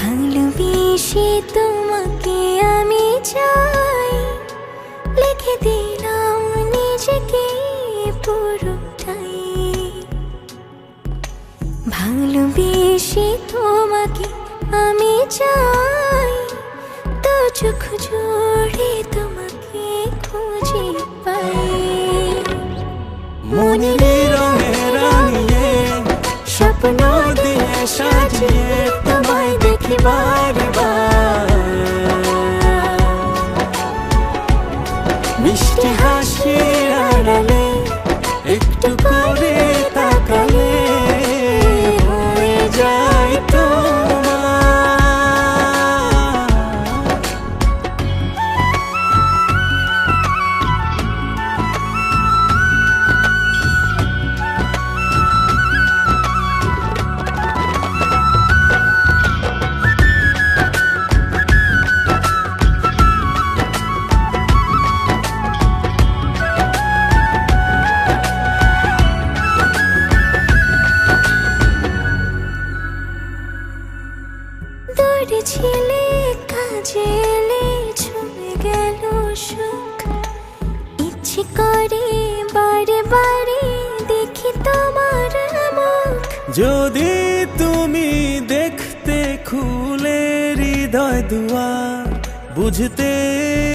ভালোবেসে তোমাকে আমি চাই। লিখে দিলাম নিজেকে পুরোটাই। ভালোবেসে তোমাকে আমি চাই। তো চোখ জোড়ে তোমাকে খুঁজে পাই। মনের রঙে রাঙিয়ে, স্বপ্ন দিয়ে সাজিয়ে তোমায় দেখি বারবার মিষ্টি হাসি আড়ালে দূরে ছিলে কাজে এলে ছুঁয়ে গেল সুখ। ইচ্ছে করে বারে বারে দেখি তোমার মুখ। যদি তুমি দেখতে খুলে হৃদয় দুয়া বুঝতে